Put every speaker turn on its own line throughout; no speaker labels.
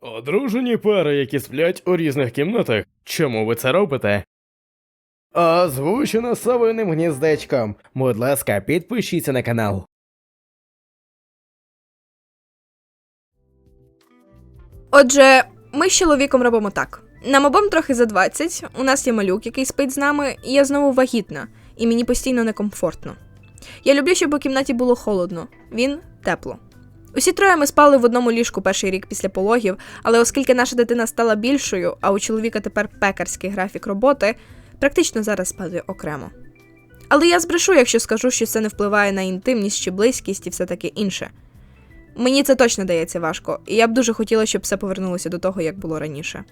Одружені пари, які сплять у різних кімнатах. Чому ви це робите? Озвучено совиним гніздечком. Будь ласка, підпишіться на канал.
Отже, ми з чоловіком робимо так. Нам обом трохи за 20, у нас є малюк, який спить з нами, і я знову вагітна, і мені постійно некомфортно. Я люблю, щоб у кімнаті було холодно, він тепло. Усі троє ми спали в одному ліжку перший рік після пологів, але оскільки наша дитина стала більшою, а у чоловіка тепер пекарський графік роботи, практично зараз спати окремо. Але я збрешу, якщо скажу, що це не впливає на інтимність чи близькість і все таке інше. Мені це точно дається важко, і я б дуже хотіла, щоб все повернулося до того, як було раніше.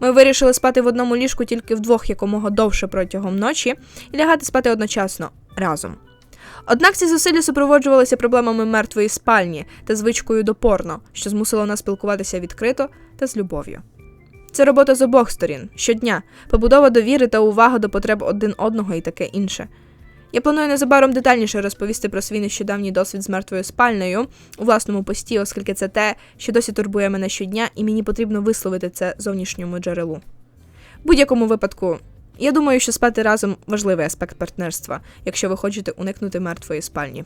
Ми вирішили спати в одному ліжку тільки вдвох якомога довше протягом ночі і лягати спати одночасно разом. Однак ці зусилля супроводжувалися проблемами мертвої спальні та звичкою до порно, що змусило нас спілкуватися відкрито та з любов'ю. Це робота з обох сторін щодня, побудова довіри та увага до потреб один одного і таке інше. Я планую незабаром детальніше розповісти про свій нещодавній досвід з мертвою спальнею у власному пості, оскільки це те, що досі турбує мене щодня, і мені потрібно висловити це зовнішньому джерелу. Будь-якому випадку, я думаю, що спати разом важливий аспект партнерства, якщо ви хочете уникнути мертвої спальні.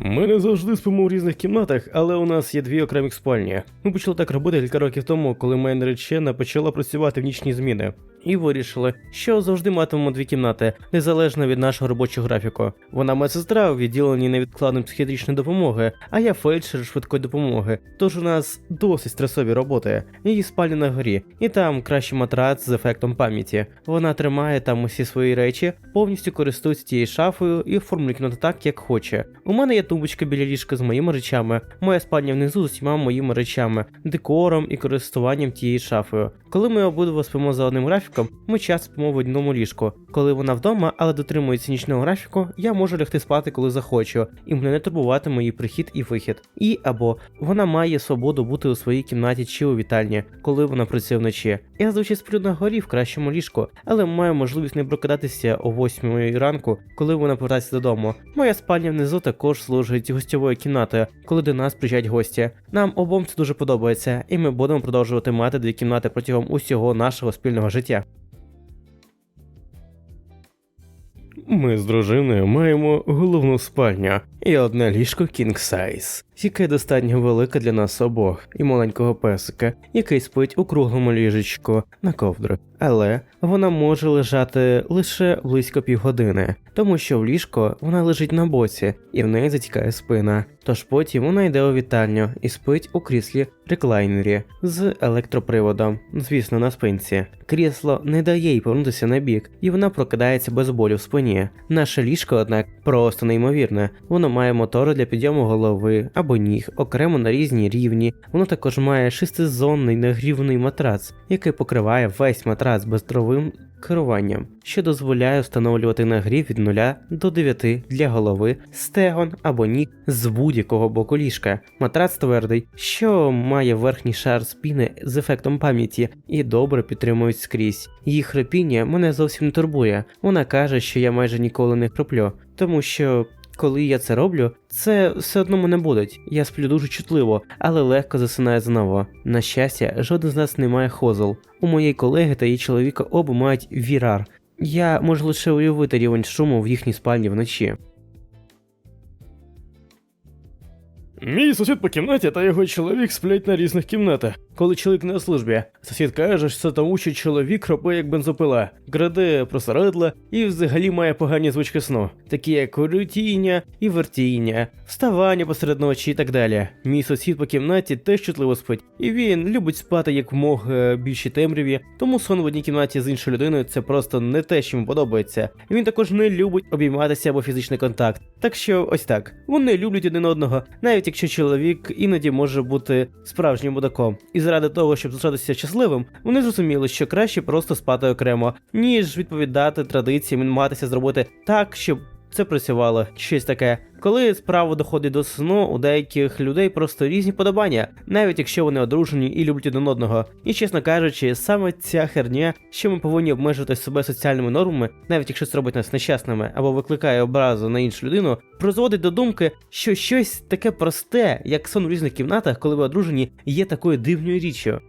Ми не завжди спимо в різних кімнатах, але у нас є дві окремі спальні. Ми почали так робити кілька років тому, коли моя наречена почала працювати в нічні зміни. І вирішили, що завжди матимемо дві кімнати, незалежно від нашого робочого графіку. Вона медсестра у відділенні невідкладної психіатричної допомоги, а я фельдшер швидкої допомоги. Тож у нас досить стресові роботи. Її спальня на горі, і там кращий матрац з ефектом пам'яті. Вона тримає там усі свої речі, повністю користується тією шафою і оформлює кімнату так, як хоче. У мене є тумбочка біля ліжка з моїми речами, моя спальня внизу з усіма моїми речами, декором і користуванням тією шафою. Коли ми обидва спимо за одним графіком, ми часто спимо в одному ліжку. Коли вона вдома, але дотримується нічного графіку, я можу лягти спати, коли захочу, і мене не турбуватиме її прихід і вихід. І або вона має свободу бути у своїй кімнаті чи у вітальні, коли вона працює вночі. Я зазвичай сплю на горі в кращому ліжку, але маю можливість не прокидатися о 8 ранку, коли вона повертається додому. Моя спальня внизу також служить гостьовою кімнатою, коли до нас приїжджають гості. Нам обом це дуже подобається, і ми будемо продовжувати мати дві кімнати протягом усього нашого спільного життя. Ми з дружиною маємо головну спальню і одне ліжко King Яке достатньо велике для нас обох, і маленького песика, який спить у круглому ліжечку на ковдру. Але вона може лежати лише близько півгодини, тому що в ліжко вона лежить на боці і в неї затікає спина. Тож потім вона йде у вітальню і спить у кріслі реклайнері з електроприводом, звісно, на спинці. Крісло не дає їй повернутися на бік, і вона прокидається без болю в спині. Наше ліжко, однак, просто неймовірне. Воно має мотори для підйому голови ніг, окремо на різні рівні. Воно також має шестизонний нагрівний матрац, який покриває весь матрац бездровим керуванням, що дозволяє встановлювати нагрів від 0 до 9 для голови, стегон або ніг з будь-якого боку ліжка. Матрац твердий, що має верхній шар спіни з ефектом пам'яті і добре підтримують скрізь. Її хрипіння мене зовсім не турбує. Вона каже, що я майже ніколи не хриплю, тому що. Коли я це роблю, це все одно мене будить. Я сплю дуже чутливо, але легко засинаю знову. На щастя, жоден з нас не має хозл. У моєї колеги та її чоловіка оба мають вірар. Я можу лише уявити рівень шуму в їхній спальні вночі. Мій сусід по кімнаті та його чоловік сплять на різних кімнатах. Коли чоловік на службі, сусід каже, що це тому, що чоловік робить як бензопила, краде просередла і взагалі має погані звички сну, такі як крутіння і вертіння, вставання посеред ночі і так далі. Мій сусід по кімнаті теж чутливо спить, і він любить спати як мога більшій темряві, тому сон в одній кімнаті з іншою людиною це просто не те, що йому подобається. Він також не любить обійматися або фізичний контакт. Так що ось так. Вони люблять один одного, навіть якщо чоловік іноді може бути справжнім мудаком. І заради того, щоб залишатися щасливим, вони зрозуміли, що краще просто спати окремо, ніж відповідати традиціям намагатися зробити так, щоб це працювало, щось таке. Коли справа доходить до сну, у деяких людей просто різні подобання, навіть якщо вони одружені і люблять один одного. І чесно кажучи, саме ця херня, що ми повинні обмежувати себе соціальними нормами, навіть якщо це робить нас нещасними або викликає образу на іншу людину, призводить до думки, що щось таке просте, як сон в різних кімнатах, коли ви одружені, є такою дивною річчю.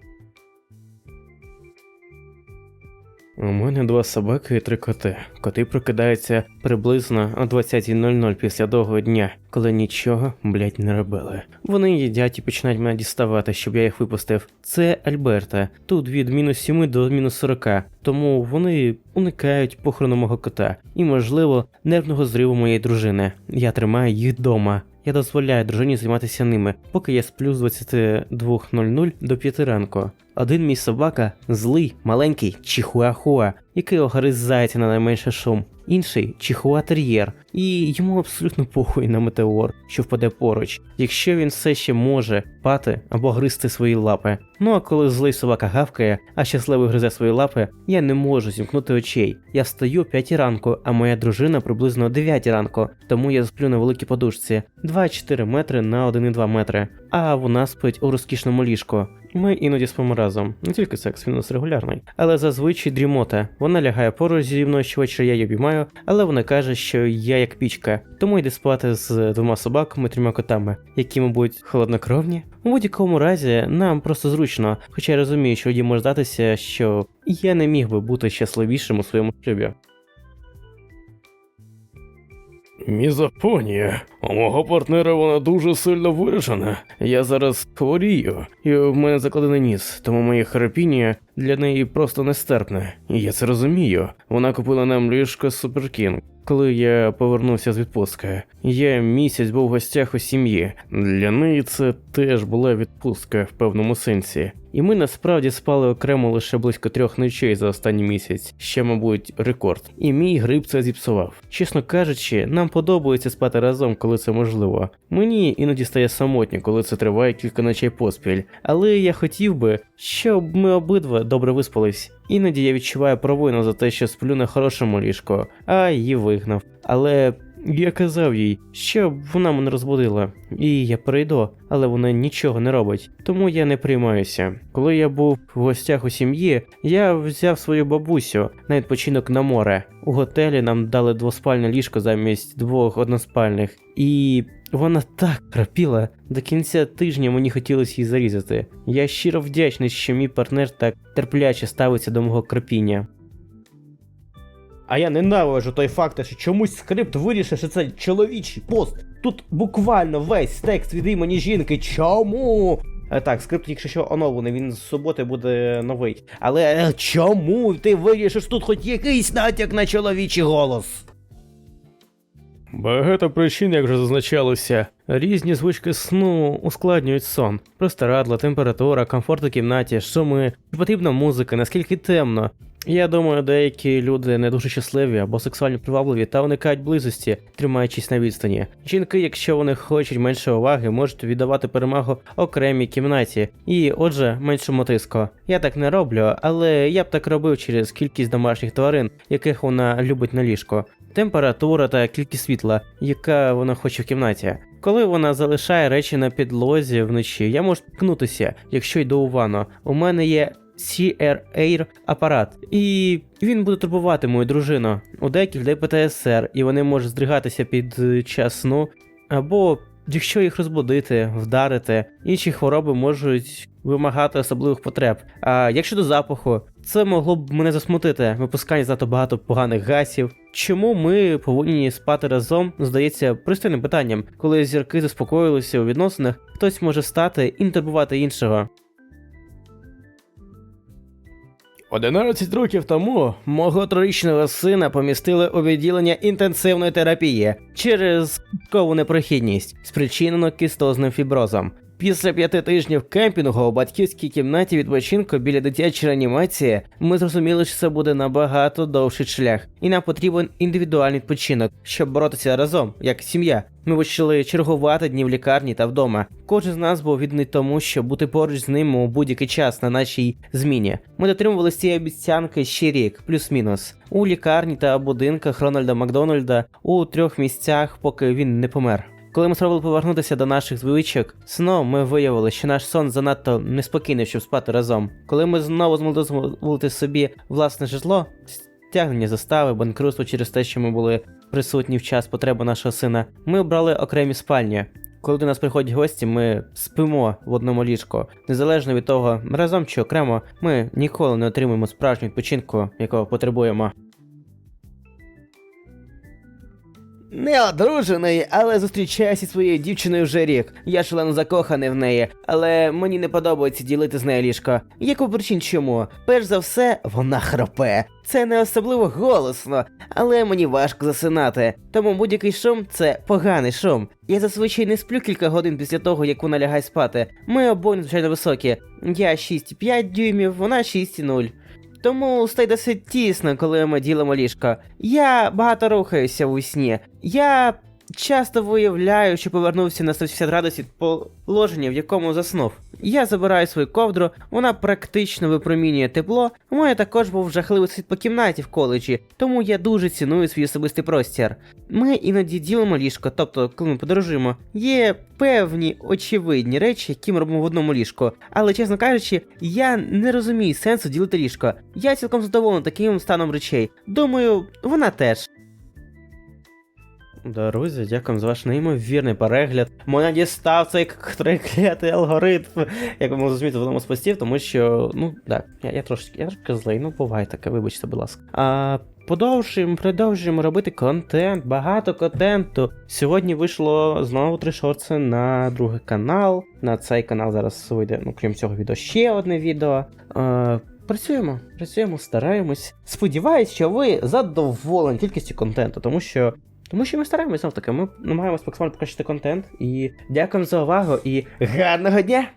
У мене два собаки і три коти. Коти прокидаються приблизно о 20.00 після довгого дня, коли нічого, блять, не робили. Вони їдять і починають мене діставати, щоб я їх випустив. Це Альберта, тут від мінус 7 до мінус 40, тому вони уникають похорону мого кота і, можливо, нервного зриву моєї дружини. Я тримаю їх вдома. Я дозволяю дружині займатися ними, поки я сплю з 22.00 до 5 ранку. Один мій собака злий, маленький чихуахуа, який огризається на найменший шум. Інший чихуатер'єр, і йому абсолютно похуй на метеор, що впаде поруч, якщо він все ще може пати або гризти свої лапи. Ну а коли злий собака гавкає, а щасливий гризе свої лапи, я не можу зімкнути очей. Я встаю о 5 ранку, а моя дружина приблизно о 9 ранку, тому я сплю на великій подушці 2,4 метри на 1,2 метри. А вона спить у розкішному ліжку. Ми іноді спимо разом, не тільки секс, він у нас регулярний, але зазвичай дрімота. Вона лягає поруч зі мною щовечора, я її обіймаю, але вона каже, що я як пічка, тому йде спати з двома собаками, трьома котами, які, мабуть, холоднокровні. У будь-якому разі нам просто зручно, хоча я розумію, що тоді може здатися, що я не міг би бути щасливішим у своєму шлюбі. Мізопонія. У мого партнера вона дуже сильно виражена. Я зараз хворію, і в мене закладений ніс, тому моє храпіння для неї просто нестерпне. І я це розумію. Вона купила нам ліжко Суперкінг. Коли я повернувся з відпустки, я місяць був в гостях у сім'ї. Для неї це теж була відпустка в певному сенсі. І ми насправді спали окремо лише близько трьох ночей за останній місяць, ще, мабуть, рекорд. І мій гриб це зіпсував. Чесно кажучи, нам подобається спати разом, коли це можливо. Мені іноді стає самотньо, коли це триває кілька ночей поспіль. Але я хотів би, щоб ми обидва добре виспались. Іноді я відчуваю провину за те, що сплю на хорошому ліжку, а її вигнав. Але я казав їй, щоб вона мене розбудила, і я прийду, але вона нічого не робить, тому я не приймаюся. Коли я був в гостях у сім'ї, я взяв свою бабусю на відпочинок на море. У готелі нам дали двоспальне ліжко замість двох односпальних, і вона так храпіла. До кінця тижня мені хотілося її зарізати. Я щиро вдячний, що мій партнер так терпляче ставиться до мого крапіння. А я ненавиджу той факт, що чомусь скрипт вирішив, що це чоловічий пост. Тут буквально весь текст від імені жінки. Чому? Е, Так, скрипт, якщо що оновлений, він з суботи буде новий. Але е, чому ти вирішиш тут хоч якийсь натяк на чоловічий голос? Багато причин, як вже зазначалося. Різні звички сну ускладнюють сон. Простирадла, температура, комфорт у кімнаті, шуми, потрібна музика, наскільки темно. Я думаю, деякі люди не дуже щасливі або сексуально привабливі та уникають близості, тримаючись на відстані. Жінки, якщо вони хочуть менше уваги, можуть віддавати перемогу окремій кімнаті, і отже, меншому тиску. Я так не роблю, але я б так робив через кількість домашніх тварин, яких вона любить на ліжку. Температура та кількість світла, яка вона хоче в кімнаті. Коли вона залишає речі на підлозі вночі, я можу ткнутися, якщо йду у ванну. У мене є CR Air апарат, і він буде турбувати мою дружину. У деяких людей ПТСР, і вони можуть здригатися під е, час сну, або якщо їх розбудити, вдарити, інші хвороби можуть вимагати особливих потреб. А якщо до запаху, це могло б мене засмутити, випускання занадто багато поганих гасів. Чому ми повинні спати разом, здається, пристойним питанням, коли зірки заспокоїлися у відносинах, хтось може стати і не турбувати іншого. 11 років тому мого трирічного сина помістили у відділення інтенсивної терапії через кову непрохідність, спричинену кістозним фіброзом. Після п'яти тижнів кемпінгу у батьківській кімнаті відпочинку біля дитячої реанімації ми зрозуміли, що це буде набагато довший шлях, і нам потрібен індивідуальний відпочинок, щоб боротися разом, як сім'я. Ми почали чергувати дні в лікарні та вдома. Кожен з нас був відданий тому, щоб бути поруч з ним у будь-який час на нашій зміні. Ми дотримувалися цієї обіцянки ще рік, плюс-мінус. У лікарні та будинках Рональда Макдональда у трьох місцях, поки він не помер. Коли ми спробували повернутися до наших звичок, сном ми виявили, що наш сон занадто неспокійний, щоб спати разом. Коли ми знову змогли дозволити собі власне житло, стягнення застави, банкрутство через те, що ми були присутні в час потреби нашого сина, ми обрали окремі спальні. Коли до нас приходять гості, ми спимо в одному ліжку. Незалежно від того, разом чи окремо, ми ніколи не отримуємо справжнього відпочинку, якого потребуємо. Не одружений, але зустрічаюся зі своєю дівчиною вже рік. Я шалено закоханий в неї, але мені не подобається ділити з нею ліжко. Яку причин чому? Перш за все, вона хропе. Це не особливо голосно, але мені важко засинати. Тому будь-який шум це поганий шум. Я зазвичай не сплю кілька годин після того, як вона лягає спати. Ми обоє надзвичайно високі. Я 6,5 дюймів, вона 6,0. Тому стає досить тісно, коли ми ділимо ліжко. Я багато рухаюся у сні. Я часто виявляю, що повернувся на 180 градусів положення, в якому заснув. Я забираю свою ковдру, вона практично випромінює тепло. У мене також був жахливий світ по кімнаті в коледжі, тому я дуже ціную свій особистий простір. Ми іноді ділимо ліжко, тобто, коли ми подорожуємо, є певні очевидні речі, які ми робимо в одному ліжку. Але, чесно кажучи, я не розумію сенсу ділити ліжко. Я цілком задоволений таким станом речей. Думаю, вона теж. Друзі, дякую за ваш неймовірний перегляд. Мене дістав цей клятий алгоритм, як ви можете зрозуміти в одному з постів, тому що, ну, так, я, я трошки, я трошки злий, ну буває таке, вибачте, будь ласка. А, Продовжуємо, продовжуємо робити контент, багато контенту. Сьогодні вийшло знову три шорти на другий канал. На цей канал зараз вийде, ну крім цього відео, ще одне відео. Е, працюємо, працюємо, стараємось. Сподіваюсь, що ви задоволені кількістю контенту, тому що. Тому що ми стараємося знов таки, ми намагаємося максимально покращити контент. І дякую за увагу і гарного дня!